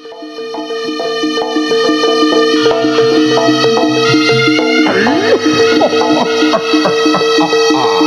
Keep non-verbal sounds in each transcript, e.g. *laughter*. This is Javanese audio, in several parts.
Ha ha ha ha ha ha!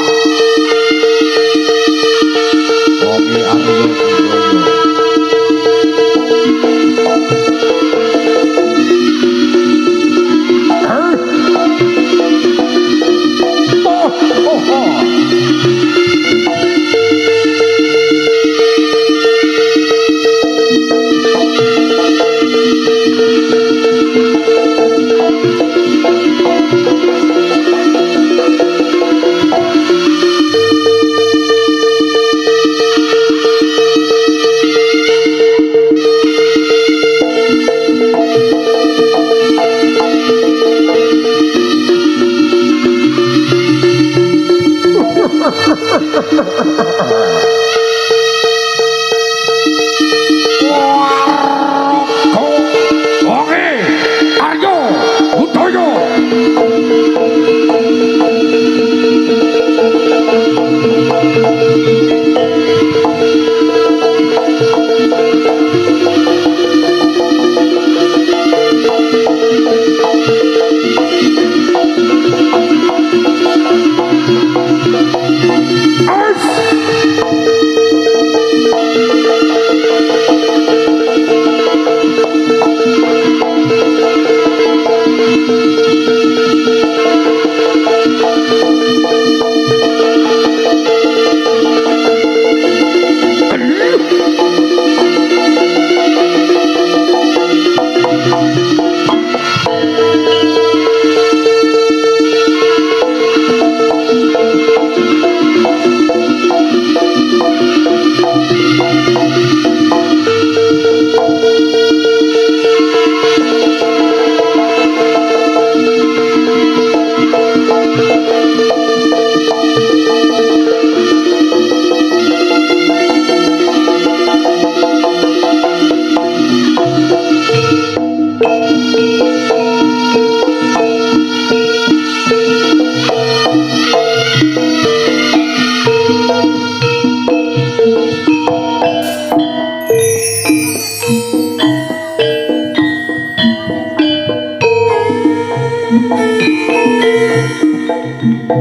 Kayering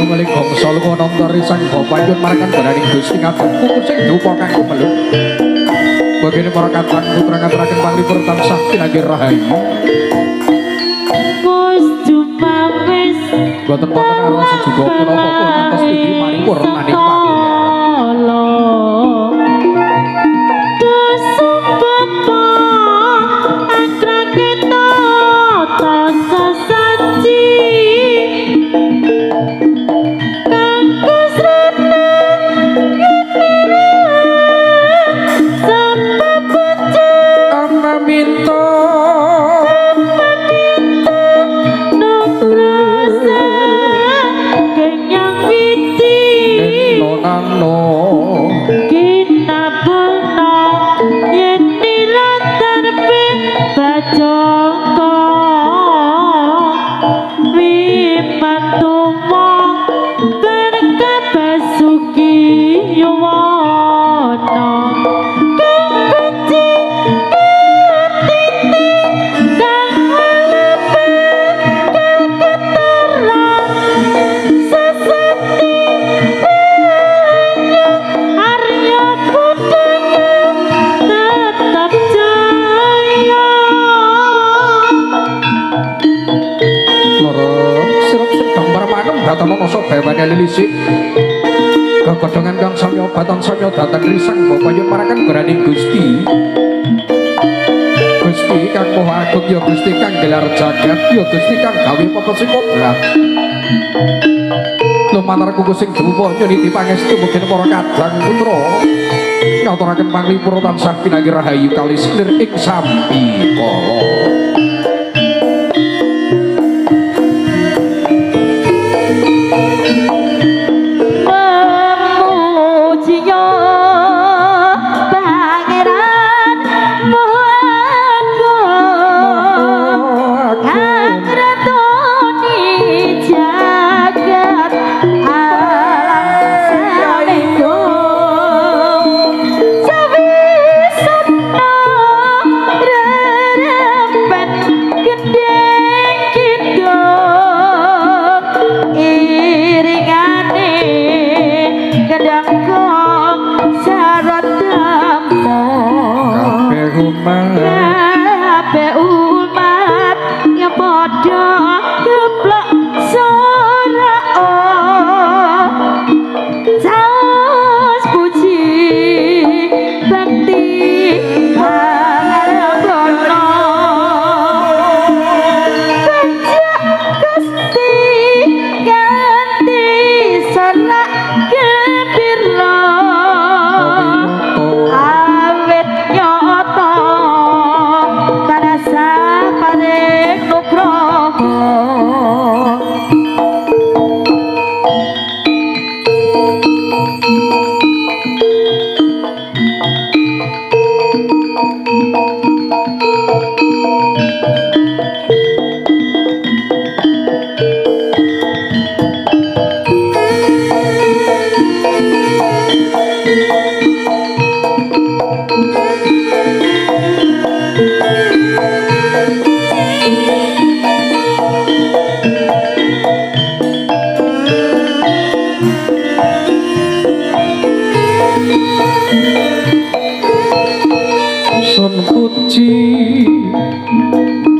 kembali bangsa lunga nantari sang bapayun markan baraning Gusti Ngagem kukur sing dupa kang kumeluk. Bagene para katang putra ngaturaken panglipur tansah kinanggih rahayu. Mus dumawis Boten wonten arasa juga punapa-pun ngantos putri maripur maning pakuliran. Baton samyo datan risang bapayun marakan beraning Gusti. Gusti kang moha agung ya Gusti kang gelar jagat ya Gusti kang gawe pepesing kodrat lumantar kuku sing drupa nyuniti pangestu mungkin para kadang putra. Ngaturaken panglipur tansah pinanggih rahayu kali selir ing sampi kala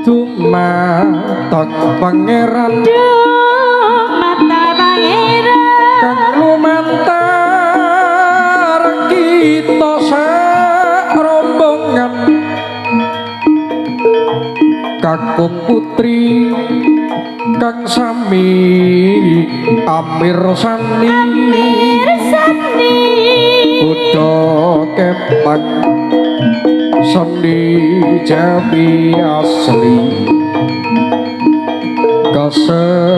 Tumatot pangeran. Putri kang sami amir sani. Mirsani Buddha kepang seni jami asli kesenian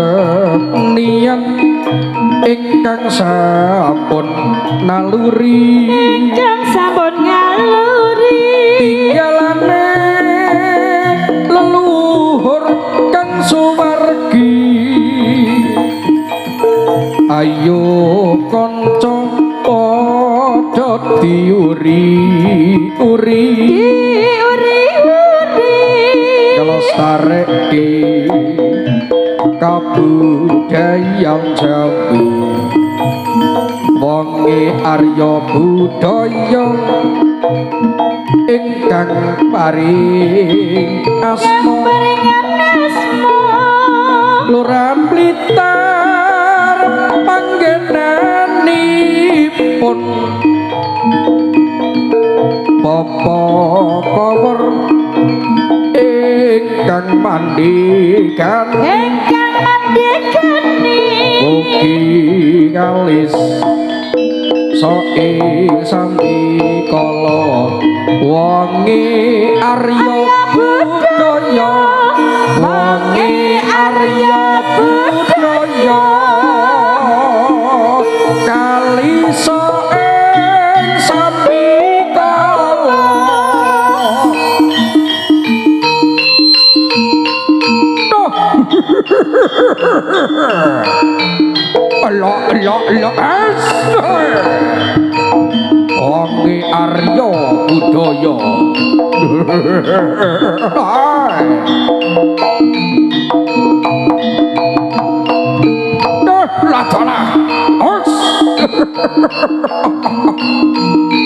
ingkang sampun naluri. Kang sampun ngaluri. Tinggalane kang suwargi. Ayo kanca padha diuri uri uri uri nglestareke kabudayan Jawi. Wonge Arya budaya ingkang paring asma. Blitar panggenanipun. Bapa Kawur ingkang mandikan engkang mandekani Mugi ngalis. Soe sami kala wonge Arya budaya wonge Arya budaya kali soe sami kala. *laughs* Allah Allah Allah asal Wangi Arya budaya. Dah lacana Os *laughs*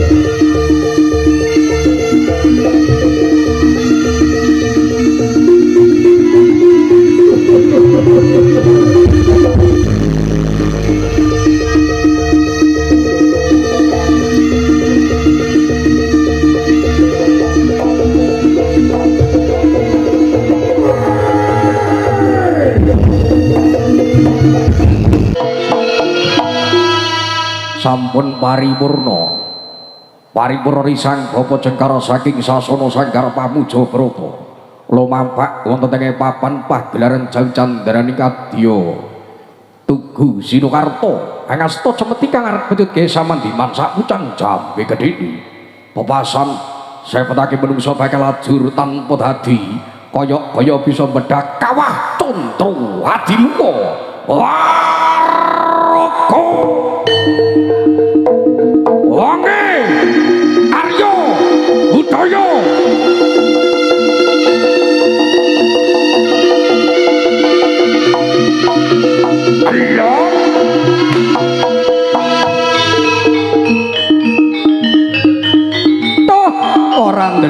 sampun paripurna paripurna risang bapa cengkara saking sasana sanggar pamuja brata lumampah wonten ing papan pagelaran jang candraning kadya tugu sinukarta. Angasta cemeti kang arep betut ge samandiman sapucang jambe gedhe pepasan saya petake menungso bakal ajur tanpa dadi. Kaya-kaya bisa bedak kawah contro adimuka waraka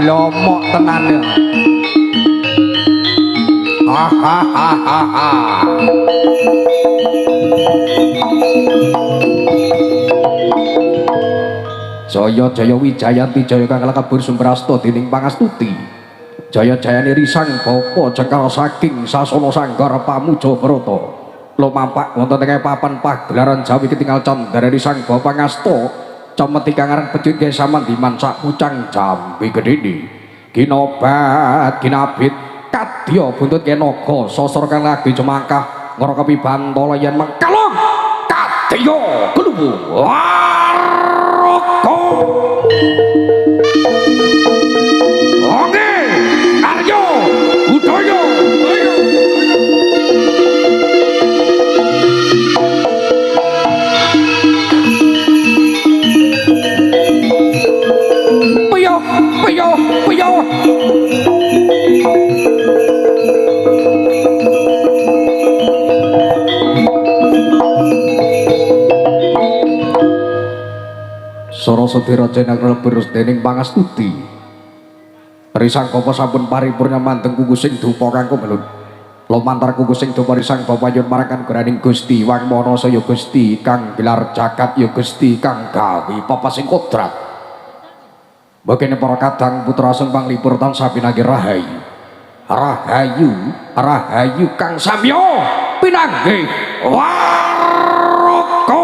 ndelomok tenan ya. Hahaha. Jaya Jaya Wijayanti Jaya kang kabur sumrasta dening pangastuti. Jaya Jayane risang bapa cekal saking sasana sanggar pamuja brata. Lumampah wonten ing papan pagelaran Jawi ketingal candra risang bapa ngasta cemeti kang aran pejut ge samandiman sak pucang jambe gedhe. Kinobat kinabit kadya buntut kenaga sosor kang lagi cemangkah ngrakapi bantala yen mengkalong kadya kluwu waraka Soro sedira jeneng berus dening pangastuti. Risang Bapa sampun paripurna manteng kuku sing dupa kanggo melun. Lumantar kuku sing dupa risang Bapa yun marakan graning Gusti Wang Mono saya Gusti kang gelar jagat ya Gusti kang gawe papa sing kodrat. Bagene para kadang putra sing panglipur tansah pinanggih rahayu. Rahayu, rahayu kang samya pinanggih waraka.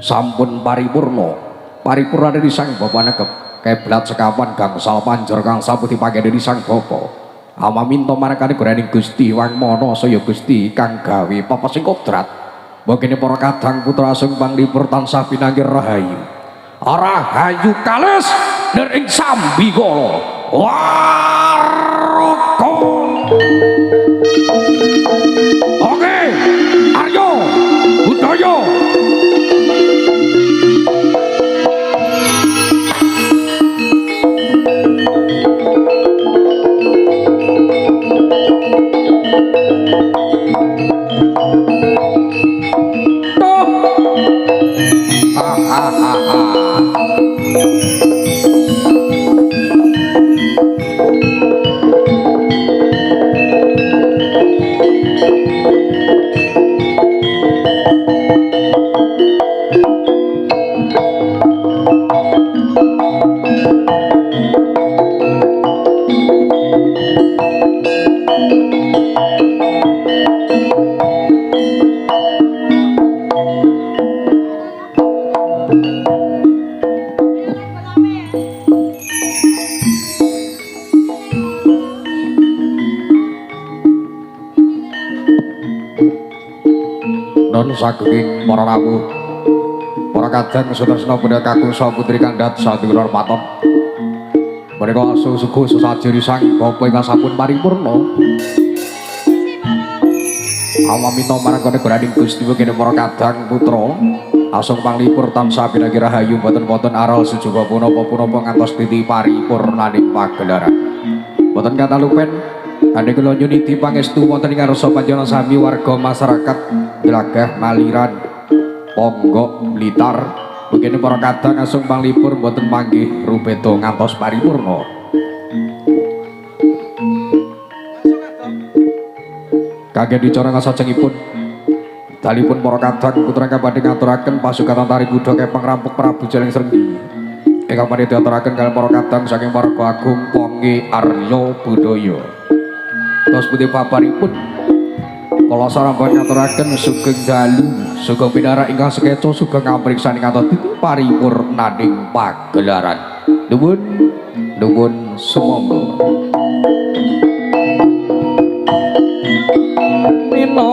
Sampun paripurna, paripurna dari sang bapa nekep keblat sekawan gangsal panjer kang sapu dipake dari sang bapa. Ama minta marakane graning Gusti Wang Mono saya Gusti kang gawe papa sing kodrat. Begini para kadang putra sing panglipur tansah pinanggih rahayu. Rahayu kales ning sambigala. Waraka. Saking para rawuh para kadang sutresna benda kakung saha putri kandhat sadulur paton menika susuku susajiri sang bapa ingkang sampun paripurna Awaminta marang kene graning Gusti kene para kadang putra. Asung panglipur tansah pinanggih rahayu boten-boten aral sujuga punapa-punapa ngantos titi paripurnaning pagelaran. Boten katalupen Ane kula nyuniti pangestu wonten ing ngarsa panjenengan sami warga masyarakat Glagah Maliran Ponggok Blitar Begini para kadang asung panglipur mboten panggih rupedo ngantos paripurna. Kagem dicara ngasajengipun dalipun para kadang putra badhe ngaturaken pasukan tari kuda kepang rampuk Prabu Jaleng Srenggi. Ingkang badhe diaturaken kaliyan para kadang saking Marga Agung Pongi Arya Budaya. Tos putih paparipun Kala sarambang ngaturaken sugeng dalu, sugeng pinara ingkang sekeca sugeng ngamriksaning kantos titi paripurnaning pagelaran. Nuwun, nuwun sumangga. Mina